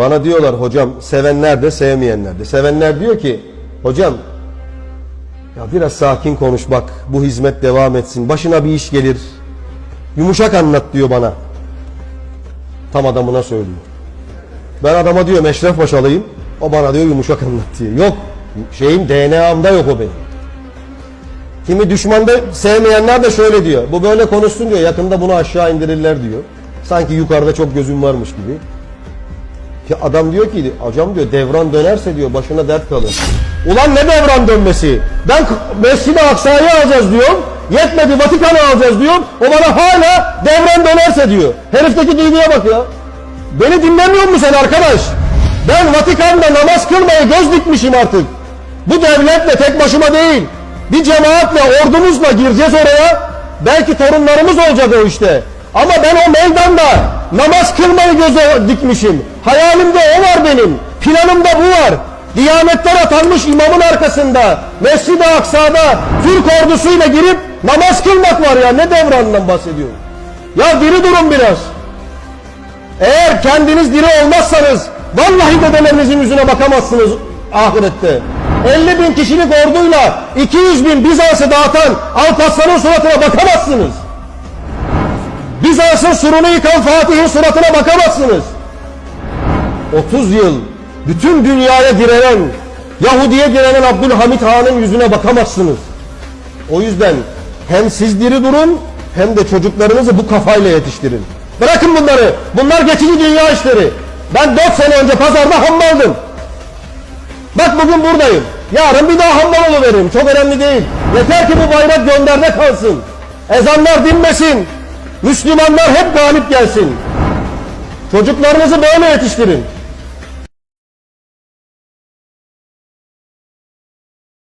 Bana diyorlar hocam sevenler de sevmeyenler de. Sevenler diyor ki hocam ya biraz sakin konuş bak bu hizmet devam etsin. Başına bir iş gelir. Yumuşak anlat diyor bana. Tam adamına söylüyor. Ben adama diyorum Eşref Paşalıyım. O bana diyor yumuşak anlat diyor. Yok şeyim DNA'mda yok o benim. Kimi düşmanda sevmeyenler de şöyle diyor. Bu böyle konuşsun diyor. Yakında bunu aşağı indirirler diyor. Sanki yukarıda çok gözüm varmış gibi. Ki adam diyor ki hocam diyor devran dönerse diyor başına dert kalır. Ulan ne devran dönmesi? Ben Mescid-i Aksa'yı alacağız diyorum. Yetmedi Vatikan'ı alacağız diyorum. O bana hala devran dönerse diyor. Herifteki duyguya bak ya. Beni dinlemiyor musun sen arkadaş? Ben Vatikan'da namaz kılmaya göz dikmişim artık. Bu devletle tek başıma değil. Bir cemaatle, ordumuzla gireceğiz oraya. Belki torunlarımız olacak o işte. Ama ben o meydanda namaz kılmayı göze dikmişim. Hayalimde o var benim. Planımda bu var. Diyanetten atanmış imamın arkasında Mescid-i Aksa'da Türk ordusuyla girip namaz kılmak var ya. Ne devranından bahsediyorum? Ya diri durun biraz. Eğer kendiniz diri olmazsanız vallahi dedelerinizin yüzüne bakamazsınız ahirette. 50 bin kişilik orduyla 200 bin Bizans'ı dağıtan Alparslan'ın suratına bakamazsınız. Bizans'ın surunu yıkan Fatih'in suratına bakamazsınız. 30 yıl bütün dünyaya direnen, Yahudi'ye direnen Abdülhamit Han'ın yüzüne bakamazsınız. O yüzden hem siz diri durun hem de çocuklarınızı bu kafayla yetiştirin. Bırakın bunları. Bunlar geçici dünya işleri. Ben 4 sene önce pazarda hammaldım. Bak bugün buradayım. Yarın bir daha hammal veririm. Çok önemli değil. Yeter ki bu bayrak gönderde kalsın. Ezanlar dinmesin. Müslümanlar hep galip gelsin. Çocuklarınızı böyle yetiştirin.